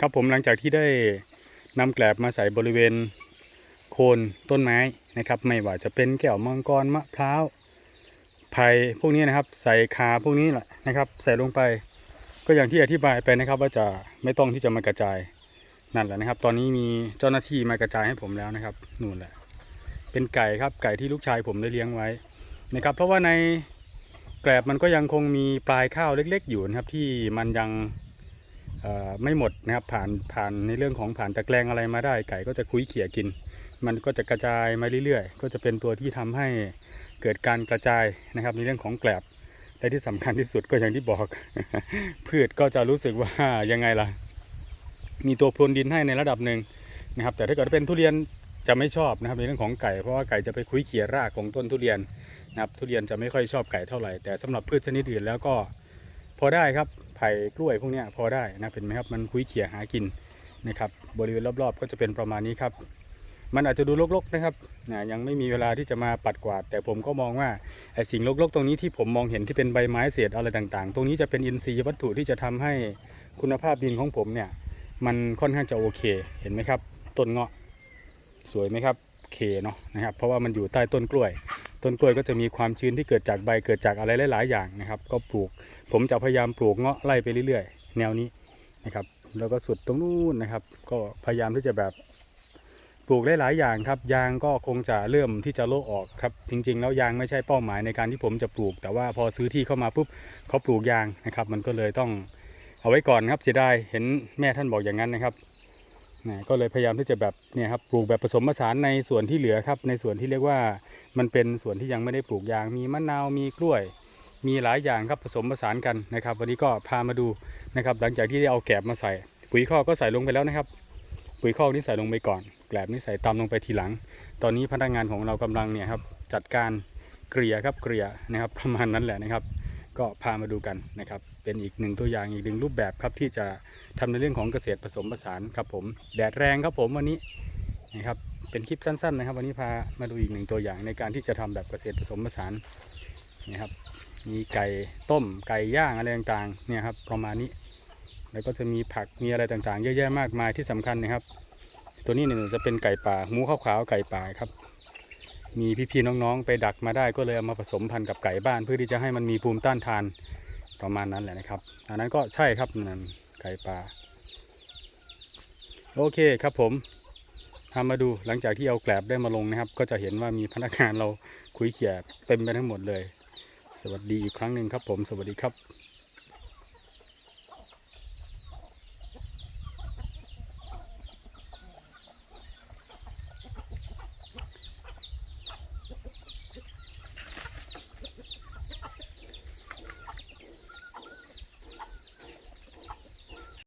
ครับผมหลังจากที่ได้นำแกลบมาใส่บริเวณโคนต้นไม้นะครับ ไม่ว่าจะเป็นแก้วมังกรมะพร้าวไผ่พวกนี้นะครับ ใส่คาพวกนี้แหละนะครับ ใส่ลงไปก็อย่างที่อธิบายไปนะครับ ว่าจะไม่ต้องที่จะมากระจายนั่นแหละนะครับ ตอนนี้มีเจ้าหน้าที่มากระจายให้ผมแล้วนะครับนู่นแหละ เป็นไก่ครับไก่ที่ลูกชายผมได้เลี้ยงไว้นะครับ เพราะว่าในแกลบมันก็ยังคงมีปลายข้าวเล็ก ๆ อยู่นะครับที่มันยัง ไม่หมดนะครับผ่านผ่านในเรื่องของผ่านตะแกรงอะไรมาได้ ไก่ก็จะคุ้ยเขี่ยกิน มันก็จะกระจายมาเรื่อยๆ ก็จะเป็นตัวที่ทำให้เกิดการกระจายนะครับในเรื่องของแกลบและที่สำคัญที่สุดก็อย่างที่บอก พืชก็จะรู้สึกว่ายังไงล่ะ มีตัวพรวนดินให้ในระดับหนึ่งนะครับ แต่ถ้าเกิดเป็นทุเรียนจะไม่ชอบนะครับในเรื่องของไก่เพราะว่าไก่จะไปคุ้ยเขี่ยรากของต้นทุเรียนนะครับทุเรียนจะไม่ค่อยชอบไก่เท่าไหร่แต่สำหรับพืชชนิดอื่นแล้วก็พอได้ครับไผ่กล้วยพวกนี้พอได้นะเป็นไหมครับมันคุ้ยเขี่ยหากินนะครับ บริเวณรอบๆ ก็จะเป็นประมาณนี้ครับ มันอาจจะดูรกๆนะครับนะยังไม่มีเวลาที่จะมาปัดกวาด แต่ผมก็มองว่าไอ้สิ่งรกๆ ตรงนี้ที่ผมมองเห็นที่เป็นใบไม้เศษอะไรต่างๆ ตรงนี้จะเป็นอินทรีย์วัตถุที่จะทำให้คุณภาพดินของผมเนี่ยมันค่อนข้างจะโอเคเห็นไหมครับต้นเงาะสวยไหมครับเคเนาะนะครับ เพราะว่ามันอยู่ใต้ต้นกล้วย ต้นกล้วยก็จะมีความชื้นที่เกิดจากใบเกิดจากอะไรหลาย ๆ อย่างนะครับ ก็ปลูก ผมจะพยายามปลูกเงาะไล่ไปเรื่อย ๆ แนวนี้นะครับ แล้วก็สุดตรงนู้นนะครับ ก็พยายามที่จะแบบปลูกได้หลายอย่างครับ ยางก็คงจะเริ่มที่จะโลกออกครับ จริง ๆ แล้วยางไม่ใช่เป้าหมายในการที่ผมจะปลูก แต่ว่าพอซื้อที่เข้ามาปุ๊บเขาปลูกยางนะครับ มันก็เลยต้องเอาไว้ก่อนครับเสียดายเห็นแม่ท่านบอกอย่างนั้นนะครับ นะก็เลยพยายามที่จะแบบเนี่ยครับปลูกแบบผสมผสานในส่วนที่เหลือครับ ในส่วนที่เรียกว่ามันเป็นส่วนที่ยังไม่ได้ปลูกยาง มีมะนาวมีกล้วย มีหลายอย่างครับผสมผสานกันนะครับ วันนี้ก็พามาดูนะครับ หลังจากที่ได้เอาแกลบมาใส่ ปุ๋ยคอกก็ใส่ลงไปแล้วนะครับ ปุ๋ยคอกนี่ใส่ลงไปก่อนแกลบนี่ใส่ตามลงไปทีหลัง ตอนนี้พนักงานของเรากำลังเนี่ยครับจัดการเกลี่ยครับเกลี่ยนะครับประมาณนั้นแหละนะครับ ก็พามาดูกันนะครับ เป็นอีกหนึ่งตัวอย่างอีกหนึ่งรูปแบบครับที่จะทำในเรื่องของเกษตรผสมผสานครับผมแดดแรงครับผมวันนี้นะครับเป็นคลิปสั้น ๆ นะครับ วันนี้พามาดูอีกหนึ่งตัวอย่างในการที่จะทำแบบเกษตรผสมผสานนะครับมีไก่ต้มไก่ย่างอะไรต่างๆเนี่ยครับประมาณนี้ แล้วก็จะมีผักมีอะไรต่างๆ เยอะแยะมากมายที่สำคัญนะครับ ตัวนี้เนี่ยจะเป็นไก่ป่าหมูขาวๆไก่ป่าครับมีพี่ๆน้องๆ ไปดักมาได้ก็เลยเอามาผสมพันธุ์กับไก่บ้าน เพื่อที่จะให้มันมีภูมิต้านทาน ประมาณนั้นแหละนะครับ อันนั้นก็ใช่ครับนั่นไก่ปลาโอเคครับผมทามาดูหลังจากที่เอาแกลบได้มาลงนะครับ ก็จะเห็นว่ามีพนักงานเราคุยเขี่ยเต็มไปทั้งหมดเลย สวัสดีอีกครั้งหนึ่งครับผม สวัสดีครับ